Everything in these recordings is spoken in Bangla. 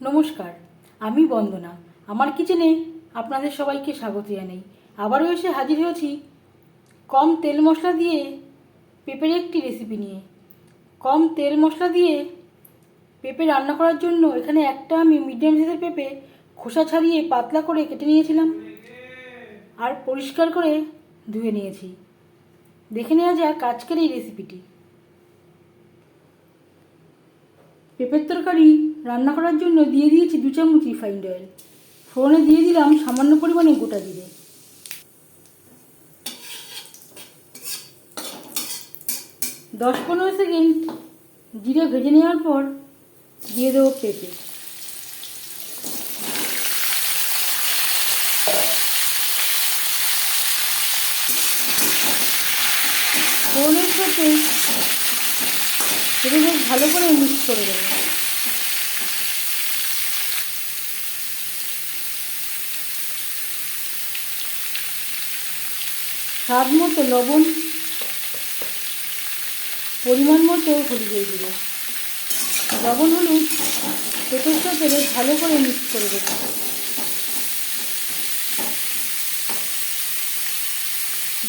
নমস্কার, আমি বন্দনা। আমার কিচেনে আপনাদের সবাইকে স্বাগত জানাই। আবারও এসে হাজির হয়েছি কম তেল মশলা দিয়ে পেঁপের একটি রেসিপি নিয়ে। কম তেল মশলা দিয়ে পেঁপে রান্না করার জন্য এখানে একটা আমি মিডিয়াম সাইজের পেঁপে খোসা ছাড়িয়ে পাতলা করে কেটে নিয়েছিলাম আর পরিষ্কার করে ধুয়ে নিয়েছি। দেখে নেওয়া যাক আজকের এই রেসিপিটি পেঁপের তরকারি রান্না করার জন্য দিয়ে দিয়েছি দু চামচ রিফাইন্ড অয়েল। ফোড়নে দিয়ে দিলাম সামান্য পরিমাণে গোটা জিরে। দশ পনেরো সেকেন্ড জিরে ভেজে নেওয়ার পর দিয়ে দেবো পেঁপে। ফোড়নের সাথে এটা বেশ ভালো করে মিক্স করে দেবো। স্বাদ মতো লবণ, পরিমাণ মতো হলুদের গুঁড়ো লবণ, হলুদ পেঁপের সাথে বেশ ভালো করে মিক্স করে দেবো।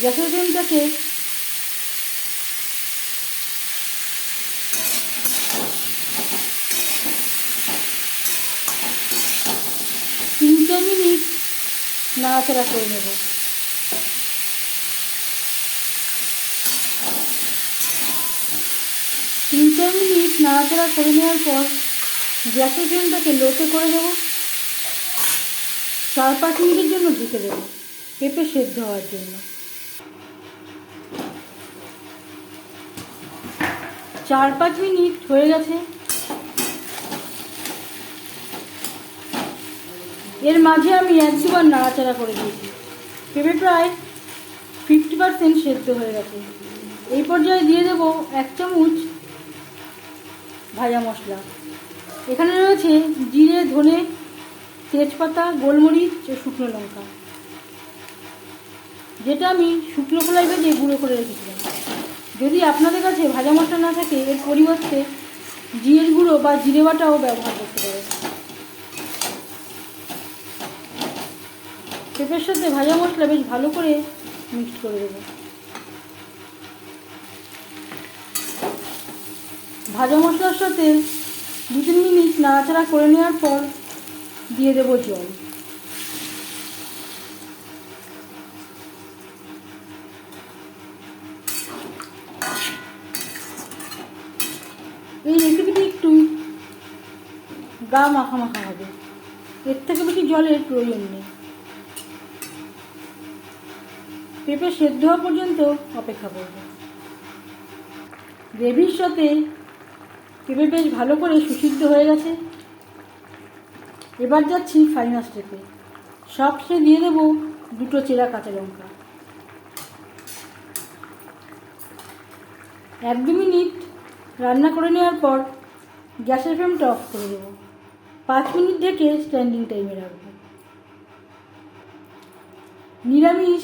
গ্যাসের তিন চার মিনিট নাড়াচাড়া করে নেব। তিন চার মিনিট নাড়াচাড়া করে নেওয়ার পর গ্যাসের ফ্লেমটাকে লোতে করে দেব চার পাঁচ মিনিটের জন্য ঢেকে দেবো, পেঁপে সেদ্ধ হওয়ার জন্য। চার পাঁচ মিনিট হয়ে গেছে। এর মাঝে আমি এক দুবার নাড়াচাড়া করে দিয়েছি। পেঁপে প্রায় ফিফটি পার্সেন্ট সেদ্ধ হয়ে গেছে। এই পর্যায়ে দিয়ে দেবো এক চামচ ভাজা মশলা। এখানে রয়েছে জিরে, ধনে, তেজপাতা, গোলমরিচ ও শুকনো লঙ্কা। যেটা আমি শুকনো কলাই ভেজে গুঁড়ো করে রেখেছিলাম। যদি আপনাদের কাছে ভাজা মশলা না থাকে, এর পরিবর্তে জিরের গুঁড়ো বা জিরে বাটাও ব্যবহার করতে পারেন। পেঁপের সাথে ভাজা মশলা বেশ ভালো করে মিক্সড করে দেবো। ভাজা মশলার সাথে দু তিন মিনিট নাড়াচাড়া করে নেওয়ার পর দিয়ে দেবো জল। এই রেসিপিটি একটু গা মাখা মাখা হবে। এর থেকে বেশি জলের প্রয়োজন নেই। পেঁপে সেদ্ধ হওয়া পর্যন্ত অপেক্ষা করব। গ্রেভির সাথে পেঁপে বেশ ভালো করে সুসিদ্ধ হয়ে গেছে। এবার যাচ্ছি ফাইনাল স্টেপে সবসে দিয়ে দেবো দুটো চেরা কাঁচা লঙ্কা। এক দু মিনিট রান্না করে নেওয়ার পর গ্যাসের ফ্লেমটা অফ করে দেবো। পাঁচ মিনিট ঢেকে স্ট্যান্ডিং টাইমে রাখব। নিরামিষ